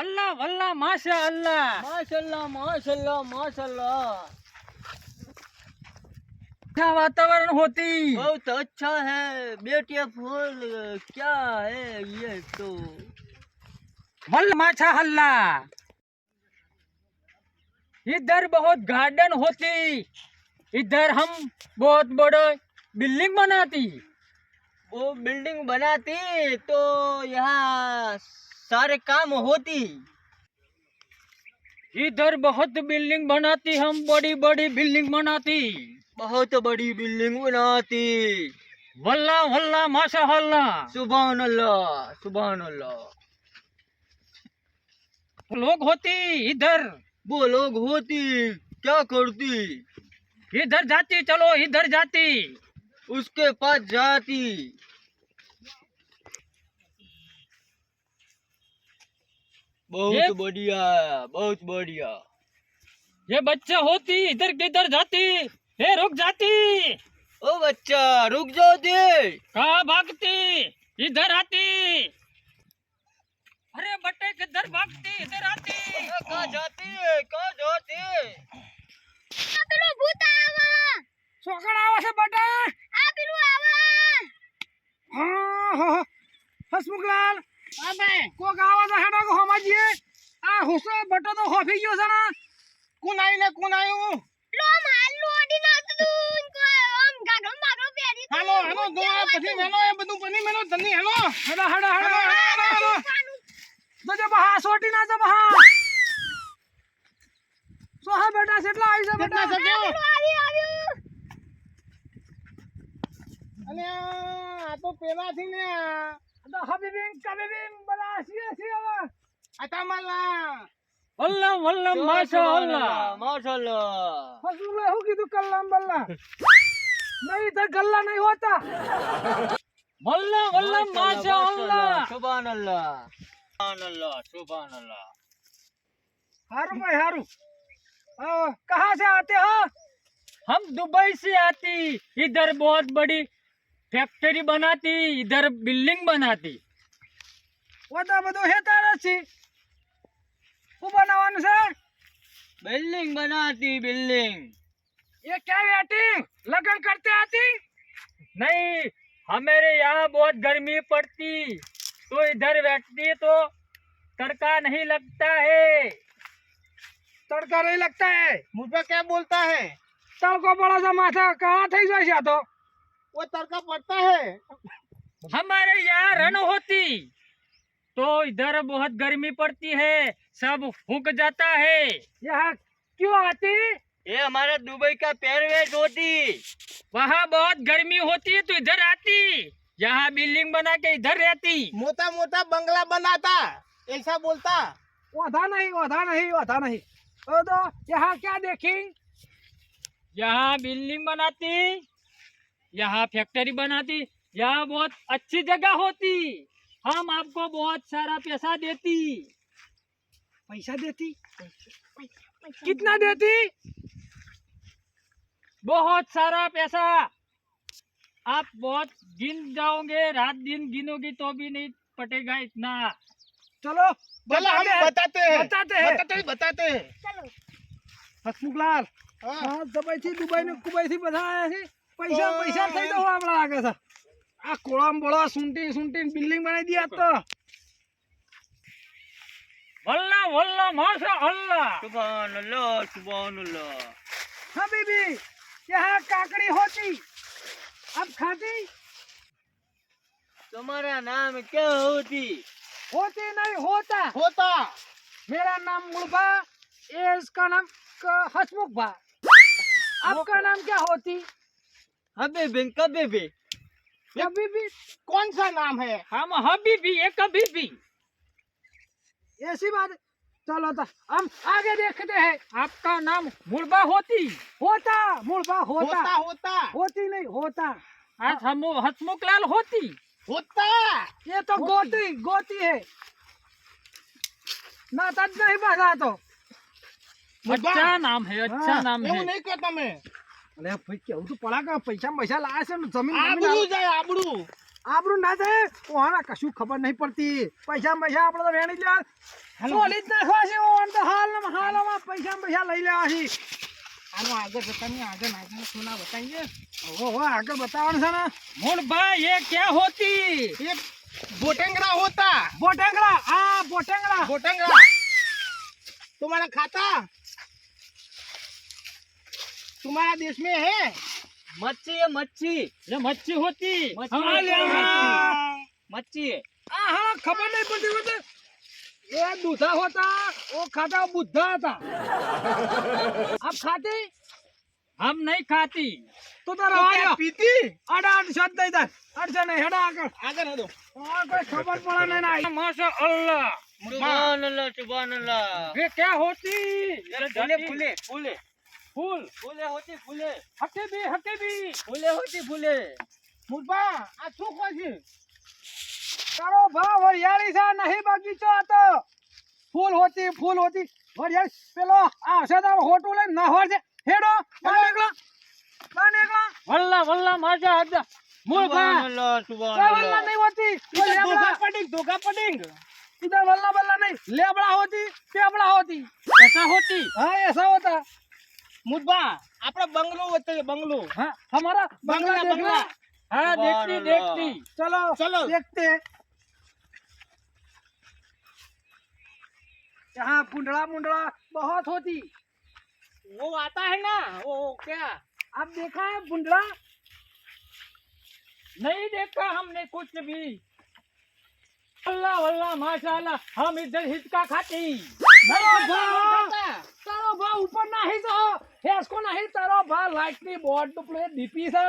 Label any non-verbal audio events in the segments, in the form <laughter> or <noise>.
वल्ला वल्ला माशा अल्लाह माशाल्लाह माशाल्लाह माशाल्लाह। क्या वातावरण होती? बहुत अच्छा है बेटिया फूल क्या है ये तो? वल्ला माछा हल्ला इधर बहुत गार्डन होती। इधर हम बहुत बड़े बिल्डिंग बनाती। वो बिल्डिंग बनाती तो यहाँ सारे काम होती। इधर बहुत बिल्डिंग बनाती हम बड़ी बड़ी बिल्डिंग बनाती। बहुत बड़ी बिल्डिंग बनाती। वल्ला वल्ला माशा हल्ला सुबह अल्लाह। सुबह अल्लाह लोग होती इधर। वो लोग होती क्या करती? इधर जाती चलो इधर जाती। उसके पास जाती। बहुत बढ़िया बहुत बढ़िया। ये बच्चा होती इधर किधर जाती ये रुक जाती। ओ बच्चा रुक जाओ दे। कहा भागती? इधर आती। अरे बटे किधर भागती? इधर आती। कहा जाती है? कहा जाती है? बटा। हसमुख लाल આવા આવે આવા હા ભાઈ. કોક આવા તો હેડો કો હમાજીએ. આ હુસો બટો તો હોફી ગયો છે ને. કોણ આવીને કોણ લો ઓડી આમ ગાગમ હાલો હાલો પછી મેનો એ બધું બની મેનો ધની હેલો. હેડો હેડો હેડો હેડો તો જે બહા સોટી ના તો બહા. સો હા બેટા કેટલા આવી છે બેટા? આવ્યું અને આ તો પેલાથી ને ஹபிபிங் तो इधर तो गल्ला नहीं होता। वल्ला वल्ला सुभान अल्लाह सुभान अल्लाह सुभान अल्लाह हारू भाई हारू। कहाँ से आते हो? हम दुबई से आती। इधर बहुत बड़ी फैक्ट्री बनाती इधर बिल्डिंग बनाती वो तो બધું હેતા છે શું બનાવવાનું છે बिल्डिंग बनाती बिल्डिंग ये क्या बेटी लगन करते आती नहीं हमारे यहाँ बहुत गर्मी पड़ती तो इधर बैठती तो तड़का नहीं लगता है तड़का नहीं लगता है मुझ पे क्या बोलता है तड़को बड़ा सा माथा कहाँ થઈ જાય છે આ તો वो तड़का पड़ता है? हमारे यहाँ रन होती। तो इधर बहुत गर्मी पड़ती है सब फूक जाता है। यहाँ क्यों आती? ये हमारे दुबई का पेरवेज होती। वहाँ बहुत गर्मी होती है तो इधर आती। यहाँ बिल्डिंग बना के इधर रहती। मोटा मोटा बंगला बनाता ऐसा बोलता। वधा नहीं वधा नहीं वधा नहीं। तो, तो यहाँ क्या देखी? यहाँ बिल्डिंग बनाती। यहाँ फैक्ट्री बनाती यहाँ बहुत अच्छी जगह होती। हम आपको बहुत सारा पैसा देती। पैसा देती? कितना देती? बहुत सारा पैसा। आप बहुत गिन जाओगे रात दिन गिनोगी तो भी नहीं पटेगा इतना। चलो चलो हम बताते हैं। बताते हैं। बताते हैं। बताते हैं चलो। हसमुख लाल हाँ।, हाँ दुबई थी दुबई ने कुबई थी बताया है પૈસા ઓય. પૈસા થઈ જવા આપણા લાગે છે આ કોળામ બોળા સુંટી સુંટી બિલ્ડિંગ બનાવી દી આજ તો વલ્લા વલ્લા માશા અલ્લાહ सुबह अल्लाह सुबह अल्लाह हबीबी यहाँ काकड़ी होती अब खाती तुम्हारा नाम क्या होती होती नहीं होता होता मेरा नाम मुलबा ये इसका नाम क- हसमुख बा आपका नाम क्या होती हाँ, हबीबी कभी कबीबी हबीबी कौन सा नाम है? हाँ, हम हबीबी हाँ, ये भी ऐसी बात चलो तो हम आगे देखते हैं। आपका नाम मुड़बा होती। होता मुड़बा होता। होता होता। होती नहीं होता। आज हम हसमुख लाल होती। होता। ये तो गोती गोती है। ना तो नहीं बता तो। अच्छा नाम है अच्छा नाम है। नहीं कहता मैं? અલે ભાઈ કેવું તું પડાક પૈસા પૈસા લાવે છે ને જમીન આબડું જાય આબડું આબરું ના જાય? ઓહાના કશું ખબર નહીં પડતી. પૈસા પૈસા આપણે તો વેણી લેવા સોલી જ નાખવા છે ઓન તો હાલ હાલમાં પૈસા પૈસા લઈ લેવા છે. આનો આગળ બતાવીએ આગળ નાખવાનું સોના બતાવીએ. ઓહો હો આગળ બતાવવાનું છે ને. મોણભાઈ એ કે હોતી? એ બોટેંગરા હોતા. બોટેંગરા આ બોટેંગરા. બોટેંગરા. તમારા ખાતા? तुम्हारा देश में है। मच्छी है मच्छी। मच्छी होती। मच्छी हाँ, है हाँ, खबर नहीं पड़ती होती दूसरा होता वो खाता बुद्धा था। आप खाते? हम नहीं खाती। तो तो, तो रहा पीती? नहीं हटा आकर। दो। और कोई खबर पड़ा नहीं ना। माशा अल्लाह अल्लाह अल्लाह ये क्या होती? फूले फूले। फूल फूले होती फूले हटे भी हटे भी फूले होती फूले મુરબા આ શું કહે છે તારો ભાવ વરિયાળી છે નહીં બગીચો હતો ફૂલ હોતી ફૂલ હોતી વરિયાળી પેલો આ છે તારો હોટું લઈને નહવા છે હેડો બહાર નીકળો બહાર નીકળો वल्ला वल्ला माशा अल्लाह सुभान मुर्गा अल्लाह सुभान કોઈ વલ્લા अल्लाह નહીં હોતી કોઈ લેબડા पडिंग धोखा पडिंग इधर वल्ला वल्ला नहीं लेबड़ा होती पेबड़ा होती ऐसा होती हाँ ऐसा होता मुद्दा आपला बंगलो होते बंगलो हाँ हमारा बंगला बंगला, देखना बंगला। हाँ देखती देखती चलो चलो। देखते हैं यहाँ पुंडला मुंडला बहुत होती वो आता है ना वो क्या आप देखा है पुंडला नहीं देखा हमने कुछ भी अल्लाह वल्ला माशाल्लाह हम इधर हिचका खाती ऊपर नाही ફેસકો નહીં તારો ભા લાઈટની બોર્ડનું પ્લેટ ડીપી છે.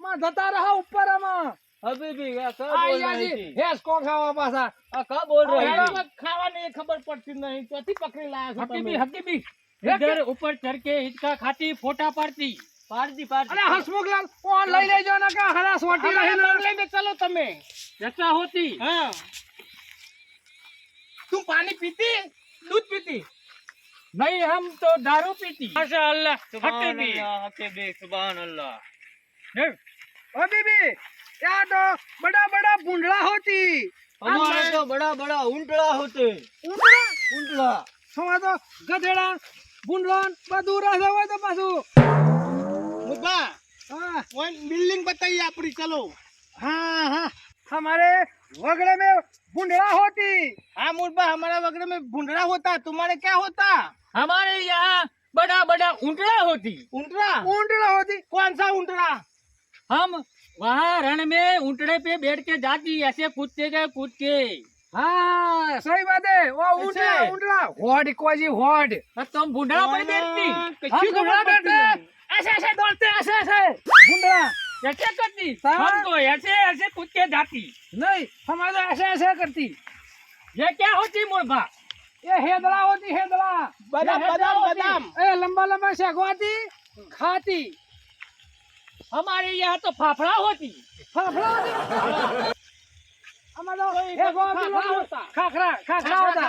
માં જતા રહા ઉપરમાં હબીબી કા બોલ રહી ફેસકો ખાવા પાછા. આ કા બોલ રહી ખાવાની ખબર પડતી નહીં ત્યાંથી પકડી લાયા હકીબી હકીબી ઇધર ઉપર ચરકે હિચકા ખાતી ફોટા પાડતી. પારજી પારજી અરે હસમુખલાલ ઓન લઈ લેજો ને કા હરાસ વાટી લઈ લઈને ચલો તમે. જતા હોતી? હા. તું પાણી પીતી? દૂધ પીતી? नहीं हम तो दारू पीती माशा अल्लाह हकी सुभान भी अल्लाह हके भी सुभान अल्लाह ओ बीबी यहाँ तो बड़ा बड़ा बुंडला होती हमारे तो बड़ा बड़ा ऊंटड़ा होते ઊંટડા ऊंटड़ा સમા તો ગધેડા બુંડલા બધું રહે હોય તો પાછું मुद्दा हाँ वो बिल्डिंग बताइए अपनी चलो हाँ हाँ हमारे वगड़े में बुंडला होती। हाँ मुर्बा हमारा वगैरह में भुंडरा होता तुम्हारे क्या होता? हमारे यहाँ बड़ा बड़ा ऊंटड़ा होती। ऊंटरा? ऊंटला होती। कौन सा ऊंटरा? हम वहाँ रण में ऊंटड़े पे बैठ के जाती ऐसे कूदते गए कूद के हाँ सही बात है। वो ऊंटला ऐसे? ऊंटला होड़ को जी होड़। तो तुम बुढ़ा पर बैठती। ऐसे ऐसे दौड़ते ऐसे ऐसे। बुंडला कैसे करती हाँ। हम तो ऐसे ऐसे कूद के जाती नहीं हमारे ऐसे ऐसे करती ये क्या होती मुर्गा ये हेदड़ा होती हेदड़ा बादाम ये बादाम होती। बादाम ए लंबा लंबा शेखवाती खाती हमारे यहाँ तो फाफड़ा होती फाफड़ा होती हमारा कोई एक और खाखरा भी होता। खाखरा खाखरा होता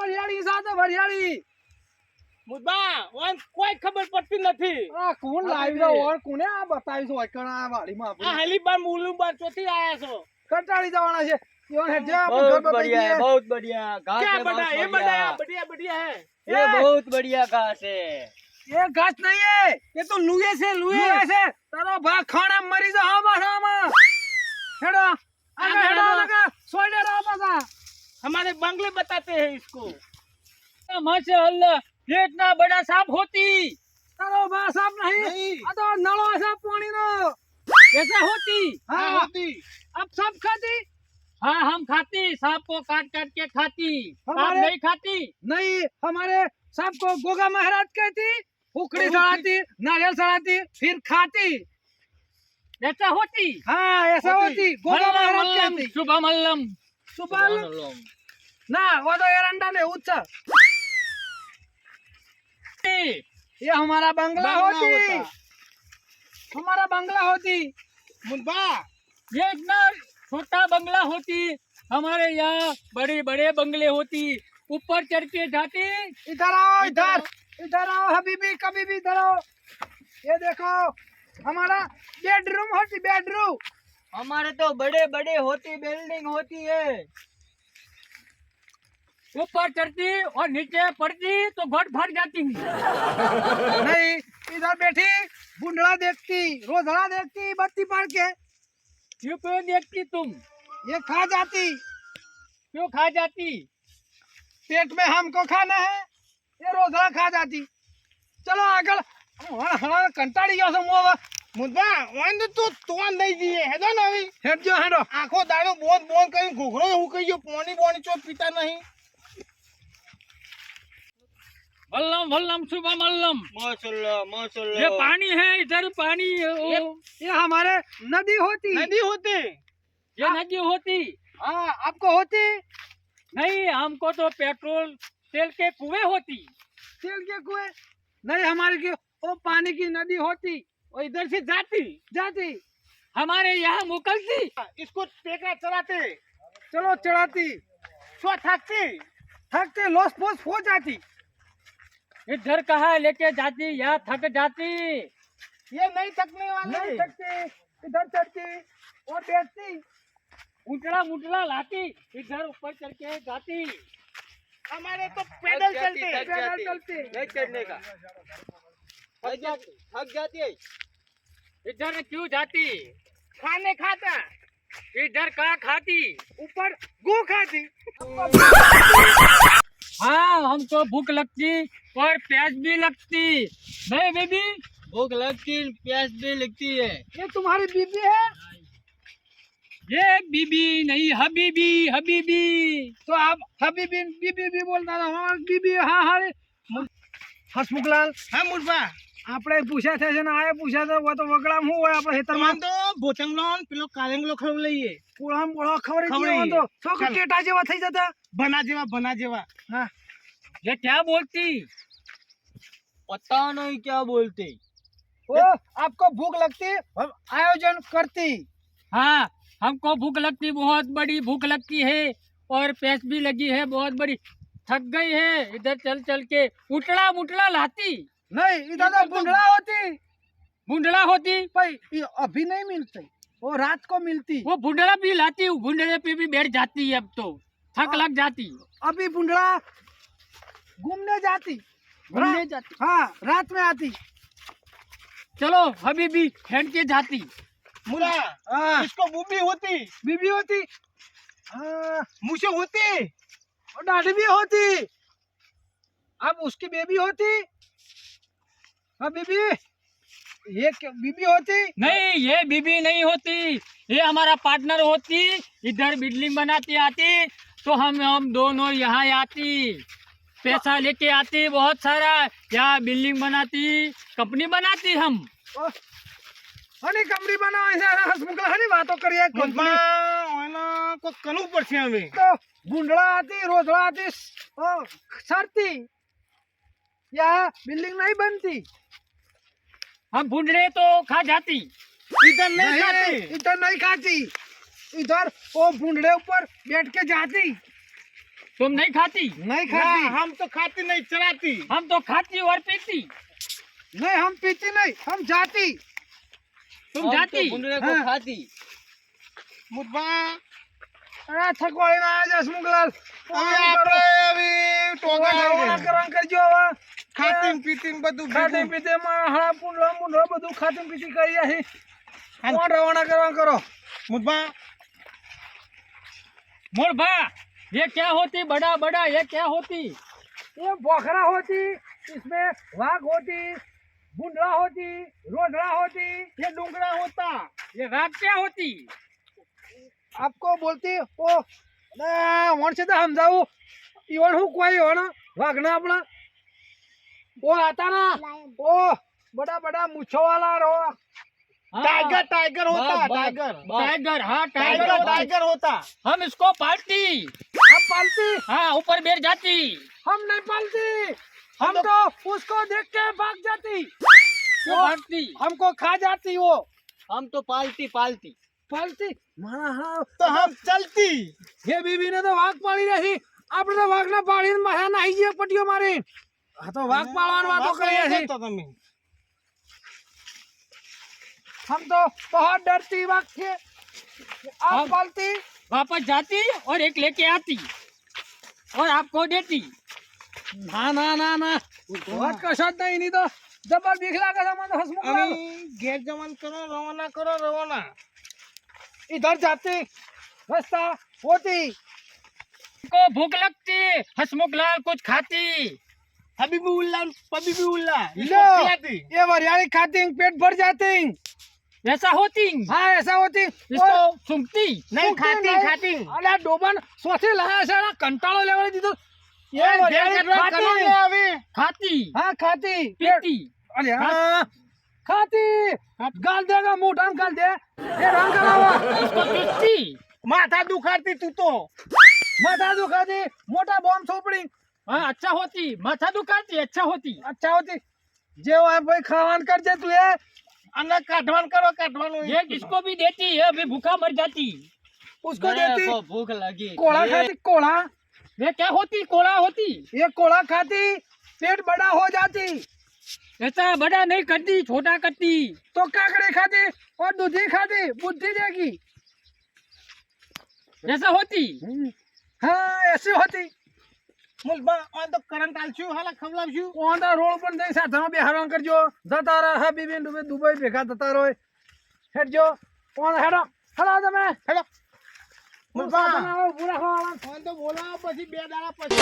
વરિયાળી સાથે કોઈ ખબર પડતી નથી. આ કોણ લાવી ઓર કોને આ બતાવીશું ઓય કણા વાડીમાં આ હાલી બાર મુલું બાર ચોથી આયા છો. કંટાળી જવાના છે. बहुत बढ़िया है बहुत बढ़िया घास है ये घास नहीं है ये तो लुए से लुए से तारा भाग खाना मरी जा हम हमारे बंगले बताते हैं इसको माशा अल्लाह ये इतना बड़ा साफ होती तारा बा साफ नहीं अदो नलो ऐसा पानी होती हाँ होती अब सब खाती हाँ हम खाती सांप को काट काट के खाती सांप हमारे- नहीं खाती नहीं हमारे सबको गोगा महाराज कहती उखड़ी सड़ाती नारियल सड़ाती फिर खाती ऐसा होती हाँ ऐसा होती गोगा मल्लम महाराज मल्लम कहती सुबह मल्लम सुबह ना वो तो एरंडा ने उच्च ये हमारा बंगला बंगला होती होता। हमारा बंगला होती मुद्दा ये इतना छोटा बंगला होती हमारे यहाँ बड़े बड़े बंगले होती। ऊपर चढ़ के जाती। इधर आओ इधर। इधर आओ हबीबी कभी भी इधर आओ। ये देखो हमारा बेडरूम होती बेडरूम हमारे तो बड़े बड़े होती बिल्डिंग होती है। ऊपर चढ़ती और नीचे पड़ती तो घट फट जाती। <laughs> नहीं इधर बैठी बुंडला देखती रोजड़ा देखती बत्ती पड़ के। क्यों क्यों देखती तुम ये खा जाती क्यों खा जाती पेट में हमको खाना है ये रोजड़ा खा जाती चलो આગળ હણા કંટાળી ગયો છું હું હવે મુદ્દા વાંધો તો તો નહીં જઈએ હેડો ને હવે હેડજો હેડો આખો દાડો બોન બોન કરી ઘોઘરો એવું કહી ગયો પોણી બોણી ચો પીતા નહીં अल्लम वल्लम सुबह मल्लम। ये पानी है इधर पानी ये, ये हमारे नदी होती। नदी होती। ये हाँ। नदी होती। आ, आपको होती? नहीं हमको तो पेट्रोल तेल के कुएँ होती। तेल के कुएँ? नहीं हमारे की वो पानी की नदी होती। वो इधर से जाती। जाती। हमारे यहाँ मुकलती। इसको टेका चलाते। चलो चढ़ाती थकती। थकते लोस पोस हो जाती। इधर कहा लेके जाती? यहाँ थक जाती। ये नहीं थकने नहीं थकती। इधर चढ़ती और बैठती। मुटला मुटला लाती इधर ऊपर चढ़ के जाती। हमारे तो पैदल चलते पैदल। चलती। नहीं चढ़ने का। थक जाती। थक जाती है। इधर क्यों जाती? खाने खाता। इधर कहाँ खाती? ऊपर गू खाती। <laughs> हाँ हमको भूख लगती और प्यास भी लगती नहीं बेबी भूख लगती प्यास भी लगती है ये तुम्हारी बीबी है ये बीबी नहीं हबीबी हबीबी तो आप हबीबी बीबी भी बोलता था हाँ बीबी હા હા રે. હસમુખલાલ હા મુરબા આપણે પૂછ્યા છે ને આયા પૂછ્યા તો હોય તો વગડામ શું હોય આપણે હેતરમાં તમારે તો ભોચંગલો ને પેલો કારેંગલો ખવડાવી લઈએ પૂળામ પૂળા ખબર ખવડાવીએ. તો છોકરા ચાલો. ટેટા જેવા થઈ જતા ભના જેવા ભના જેવા હા ये क्या बोलती? पता नहीं क्या बोलते। ओ आपको भूख लगती हम आयोजन करती। हाँ हमको भूख लगती बहुत बड़ी भूख लगती है और प्यास भी लगी है बहुत बड़ी। थक गई है इधर चल चल के। उटला मुटला लाती। नहीं इधर तो बुंडला होती। बुंडला होती? भाई अभी नहीं मिलती वो रात को मिलती। वो बुंडला भी लाती बुंडले पे भी बैठ जाती है अब तो। थक लग जाती। अभी बुंडला घूमने जाती। घूमने जाती। हाँ रात में आती। चलो अभी भी फेंक के जाती। मुरा हाँ। इसको बूबी होती। बीबी होती। हाँ। मुझे होती। और दाढ़ी भी होती। अब उसकी बेबी होती। हाँ बीबी। ये बीबी होती? नहीं ये बीबी नहीं होती। ये हमारा पार्टनर होती। इधर बिल्डिंग बनाती आती। तो हम हम दोनों यहाँ आती पैसा लेके आती बहुत सारा यहाँ बिल्डिंग बनाती कंपनी बनाती हम ओ, हनी कमरी बनाओ ऐसे हसमुखला हनी बातों करिए મુરબા ઓના કો કનું પડશે હવે तो गुंडला आती रोजड़ा आती ओ, सरती यहाँ बिल्डिंग नहीं बनती हम भूंडले तो खा जाती इधर नहीं नहीं, खाती इधर नहीं खाती इधर वो बुंडले ऊपर बैठ के जाती तुम नहीं खाती नहीं ना, खाती हम तो खाती नहीं चलाती हम तो खाती और पीती नहीं हम पीती नहीं हम जाती तुम हम तो जाती बुंडले को हाँ। खाती મુરબા અરે થકવાડી ના આજે હસમુખલાલ હવે આપણે હવે ટોગા રવાના લાગે. કરવાનું કરજો હવે ખાતીન પીતીન બધું ખાતી ભેગું. પીતે માં હળા પૂંડળા મૂંડળા બધું ખાતી પીતી કરી છે હાલ. કોણ રવાના કરવાનું કરો મુરબા मोर भा ये क्या होती? बड़ा बड़ा ये क्या होती? ये बोखरा होती इसमें वाघ होती बुंडला होती रोजड़ा होती ये डूंगरा होता। ये रात क्या होती? आपको बोलती ओ वण से तो हम जाऊ। इवन हूँ कोई हो ना वाघना अपना। वो आता ना। ओ बड़ा बड़ा मुछो वाला रो। टाइगर टाइगर होता बस, बस, टाइगर टाइगर हाँ टाइगर टाइगर टाइगर होता हम इसको पालती हम पालती हाँ ऊपर बैठ जाती हम नहीं पालती हम तो उसको देख के भाग जाती क्यों भागती हमको खा जाती वो हम तो पालती पालती પાલતી મારા હા तो हम चलती હે બીબીને તો વાઘ પાડી રહી આપણે તો વાઘને પાડીને માથા નાહી જઈએ પટીઓ મારી આ તો વાઘ પાડવાની વાતો કરીએ છીએ तो તમે हम तो बहुत डरती वाघ से आप हम- पालती वापस जाती और एक लेके आती और आपको देती ના ના ના ના વાત કશો જ નહીં એની તો જબર બીક લાગે છે મને તો હસમુખ લાગે. અમે ઘેર જમણ કરો રવાના કરો રવાના इधर जाती रास्ता होती को भूख लगती हसमुख लाल कुछ खाती हबीबी उल्ला पबीबी उल्ला लो ये वरियाली खाती पेट भर जाती ऐसा होती हाँ ऐसा होती इसको सुनती नहीं खाती खाती अरे डोबन सोचे लगा ऐसा ना कंटालो लेवल दी तो ये खाती है अभी खाती हाँ खाती पीती अरे हाँ खाती गाल देगा मोटा गाल दे ये रंग करावा इसको पीती माथा दुखाती तू तो माथा दुखाती मोटा बॉम्ब छोपड़ी हाँ अच्छा होती माथा दुखाती अच्छा होती अच्छा होती जे वहाँ भाई खावान कर दे तू ये अन्ना काटवान करो काटवान ये किसको भी देती है अभी भूखा मर जाती। उसको देती? भूख लगी। कोड़ा खाती? कोड़ा? ये क्या होती? कोड़ा होती? ये कोड़ा खाती पेट बड़ा हो जाती। ऐसा बड़ा नहीं करती छोटा करती। तो काकड़े खाती और दूधी खाती बुद्धि देगी। ऐसा होती? हाँ ऐसी होती। મુલ ઓન તો કરંટ આલશું હાલા ખવડાવશું. ઓન રોડ પર જઈ સાધનો બેહારણ કરજો. જતા રહે હબીબી ડુબે દુબઈ ભેગા થતા રહો. હેડજો. ઓન હેડો. હેડો તમે. હેડો. બોલાવો પછી બે દાડા પછી.